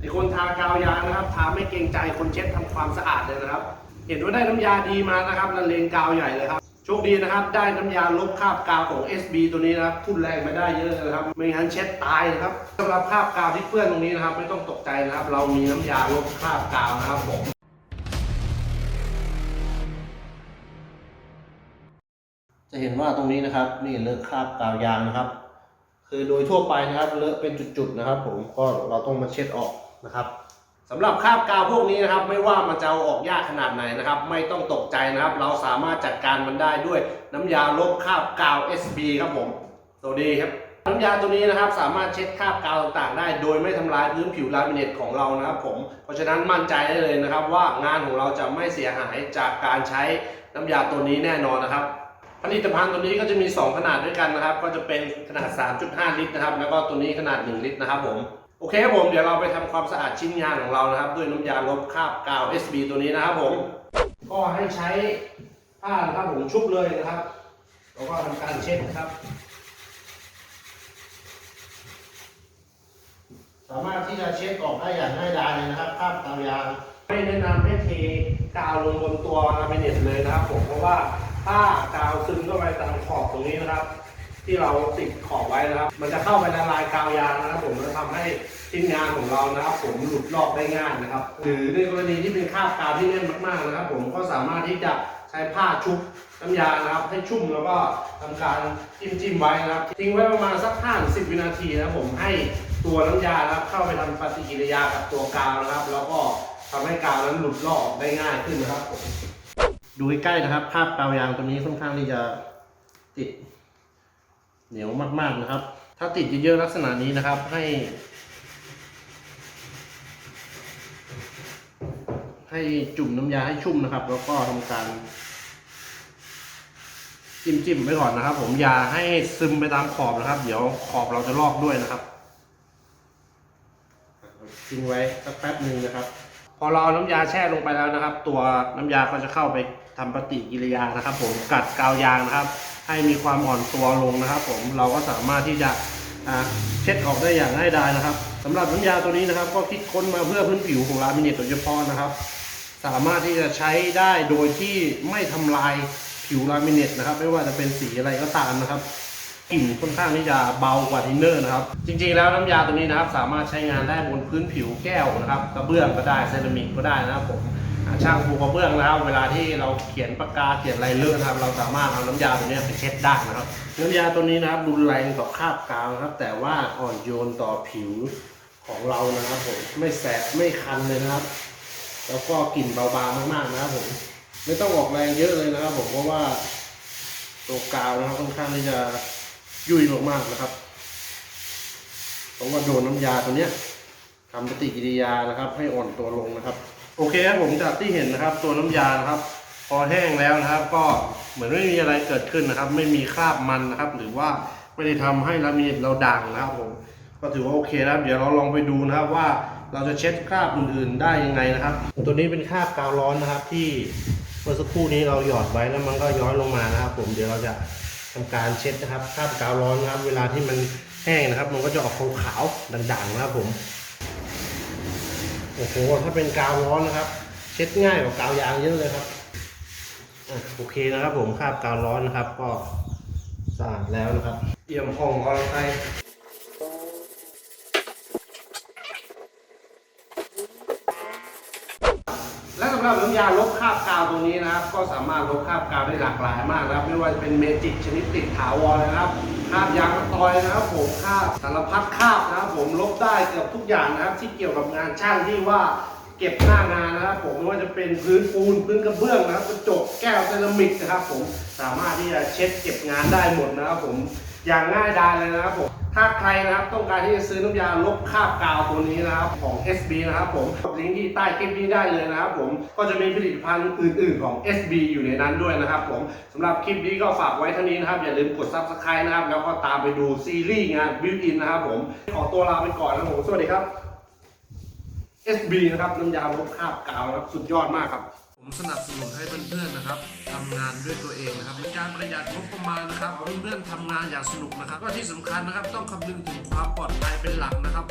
ไอคนทากาวยางนะครับทาไม่เกรงใจคนเช็ดทำความสะอาดเลยนะครับ เห็นว่าได้น้ำยาดีมานะครับละเลงกาวใหญ่เลยครับโชคดีนะครับ ได้น้ำยาลบคราบกาวของ SB ตัวนี้นะครับทุ่นแรงมาได้เยอะเลยนะครับ ไม่งั้นเช็ดตายนะครับสำหรับคราบกาวที่เปื้อนตรงนี้นะครับ ไม่ต้องตกใจนะครับ เรามีน้ำยาลบคราบกาวนะครับผมจะเห็นว่าตรงนี้นะครับ นี่เลอะคราบกาวยางนะครับ คือโดยทั่วไปนะครับเลอะเป็นจุดๆนะครับ ผมก็เราต้องมาเช็ดออกนะครับสำหรับคราบกาวพวกนี้นะครับ ไม่ว่ามันจะเอาออกยากขนาดไหนนะครับ ไม่ต้องตกใจนะครับ เราสามารถจัดการมันได้ด้วยน้ำยาลบคราบกาว SB ครับผมตัวดีครับน้ำยาตัวนี้นะครับสามารถเช็ดคราบกาวต่างๆ ได้ โดยไม่ทำลายพื้นผิวลามิเนตของเรานะครับผมเพราะฉะนั้นมั่นใจได้เลยนะครับ ว่างานของเราจะไม่เสียหายจากการใช้น้ำยาตัวนี้แน่นอนนะครับ ผลิตภัณฑ์ตัวนี้ก็จะมี 2 ขนาดด้วยกันนะครับ ก็จะเป็นขนาด 3.5 ลิตรนะครับ แล้วก็ตัวนี้ขนาด 1 ลิตรนะครับผมโอเคครับผมเดี๋ยวเราไปทำความสะอาดชิ้นงานของเรานะครับ ด้วยน้ำยาลบคราบกาว SB ตัวนี้นะครับผม ก็ให้ใช้ผ้านะครับผมชุบเลยนะครับแล้วก็ทำการเช็ดนะครับ สามารถที่จะเช็ดออกได้อย่างง่ายดายเลยนะครับคราบกาวยางไม่แนะนำให้เทกาวลงบนตัวลามิเนตเลยนะครับผมเพราะว่า ถ้ากาวซึมเข้าไปตามขอบตรงนี้นะครับ ที่เราติดขอบไว้นะครับ มันจะเข้าไปละลายกาวยางนะครับ ผมจะทำให้ชิ้นงานของเรานะครับ ผมหลุดลอกได้ง่ายนะครับ หรือในกรณีที่เป็นคราบกาวที่แน่นมากๆนะครับ ผมก็สามารถที่จะใช้ผ้าชุบน้ำยานะครับให้ชุ่มแล้วก็ทำการจิ้มจิ้มๆไว้นะครับทิ้งไว้ประมาณสัก5 10วินาทีนะครับผมให้ตัวน้ำยานะครับเข้าไปทำปฏิกิริยากับตัวกาวนะครับ แล้วก็ทำให้กาวนั้นหลุดลอกได้ง่ายขึ้นนะครับผม ดูใใกล้นะครับ ภาพกาวยางตัวนี้ค่อนข้างที่จะติดเหนียวมากๆนะครับ ถ้าติดเยอะๆลักษณะนี้นะครับ ให้ ให้จุ่มน้ำยาให้ชุ่มนะครับ แล้วก็ทำการ จิ้มจิ้มๆไว้ก่อนนะครับ ผมอย่าให้ซึมไปตามขอบนะครับ เดี๋ยวขอบเราจะลอกด้วยนะครับทิ้งไว้สักแป๊บหนึ่งนะครับ พอเราเอน้ำยาแช่ลงไปแล้วนะครับ ตัวน้ำยาก็จะเข้าไป ทำปฏิกิริยานะครับ ผมกัดกาวยางนะครับ ให้มีความอ่อนตัวลงนะครับ ผมเราก็สามารถที่จะเช็ดออกได้อย่างง่ายดายนะครับสำหรับน้ำยาตัวนี้นะครับ ก็คิดค้นมาเพื่อพื้นผิวของลามิเนตโดยเฉพาะนะครับ สามารถที่จะใช้ได้โดยที่ไม่ทำลายผิวลามิเนตนะครับ ไม่ว่าจะเป็นสีอะไรก็ตามนะครับกลิ่นค่อนข้างที่จะเบากว่าทินเนอร์นะครับ จริงๆแล้วน้ำยาตัวนี้นะครับ สามารถใช้งานได้บนพื้นผิวแก้วนะครับ กระเบื้องก็ได้เซรามิกก็ได้นะครับผม ช่างปูกระเบื้องนะครับ เวลาที่เราเขียนปากกาเขียนอะไรเลือะนะครับ เราสามารถเอาน้ำยาตัวนี้ไปเช็ดได้นะครับ น้ำยาตัวนี้นะครับรุนแรงต่อคราบกาวนะครับ แต่ว่าอ่อนโยนต่อผิวของเรานะครับผมไม่แสบไม่คันเลยนะครับ แล้วก็กลิ่นเบาบางมากๆนะครับผมไม่ต้องออกแรงเยอะเลยนะครับ ผมเพราะว่าตัวกาวนะครับค่อนข้างที่จะยุ่ยมากๆนะครับ เพราะว่าโดนน้ำยาตัวเนี้ย ทำปฏิกิริยานะครับ ให้อ่อนตัวลงนะครับ โอเคครับผมจากที่เห็นนะครับ ตัวน้ำยานะครับ พอแห้งแล้วนะครับ ก็เหมือนไม่มีอะไรเกิดขึ้นนะครับ ไม่มีคราบมันนะครับ หรือว่าไม่ได้ทำให้ลามิเนตเราด่างนะครับผมก็ถือว่าโอเคนะครับ เดี๋ยวเราลองไปดูนะครับว่าเราจะเช็ดคราบอื่นๆได้ยังไงนะครับ ตัวนี้เป็นคราบกาวร้อนนะครับ ที่เมื่อสักครู่นี้เราหยอดไว้แล้วมันก็ย้อยลงมานะครับ ผมเดี๋ยวเราจะทำการเช็ดนะครับคราบกาวร้อนนะครับ เวลาที่มันแห้งนะครับ มันก็จะออกขาวๆด่างๆนะครับผม โอ้โหถ้าเป็นกาวร้อนนะครับ เช็ดง่ายกว่ากาวยางเยอะเลยครับอโอเคนะครับ ผมคราบกาวร้อนนะครับ ก็สะอาดแล้วนะครับเอี่ยมห้องของเราไปและสำหรับน้ำยาลบคราบกาวตัวนี้นะครับ ก็สามารถลบคราบกาวได้หลากหลายมากนะครับ ไม่ว่าจะเป็นเมจิกชนิดติดถาวรนะครับ คาบยางมะตอยนะครับผมคาบสารพัดคาบนะครับผมลบได้เกือบทุกอย่างนะครับ ที่เกี่ยวกับงานช่างที่ว่าเก็บหน้างานนะครับผมไม่ว่าจะเป็นพื้นปูนพื้นกระเบื้องนะครับกระจกแก้วเซรามิกนะครับ ผมสามารถที่จะเช็ดเก็บงานได้หมดนะครับ ผมอย่างง่ายดายเลยนะครับผม ถ้าใครนะครับต้องการที่จะซื้อน้ำยาลบคราบกาวตัวนี้นะครับของ SB นะครับผมกดลิงก์ที่ใต้คลิปนี้ได้เลยนะครับผมก็จะมีผลิตภัณฑ์อื่น ๆของ SB อยู่ในนั้นด้วยนะครับผมสำหรับคลิปนี้ก็ฝากไว้เท่านี้นะครับอย่าลืมกด Subscribe นะครับแล้วก็ตามไปดูซีรีส์งาน Built In นะครับผมขอตัวลาไปก่อนนะครับผมสวัสดีครับ SB นะครับน้ำยาลบคราบกาวนะครับสุดยอดมากครับ ผมสนับสนุนให้เพื่อนๆนะครับทำงานด้วยตัวเองนะครับเป็นการประหยัดงบประมาณนะครับเพื่อนๆทำงานอย่างสนุกนะครับก็ที่สำคัญนะครับต้องคำนึงถึงความปลอดภัยเป็นหลักนะครับผม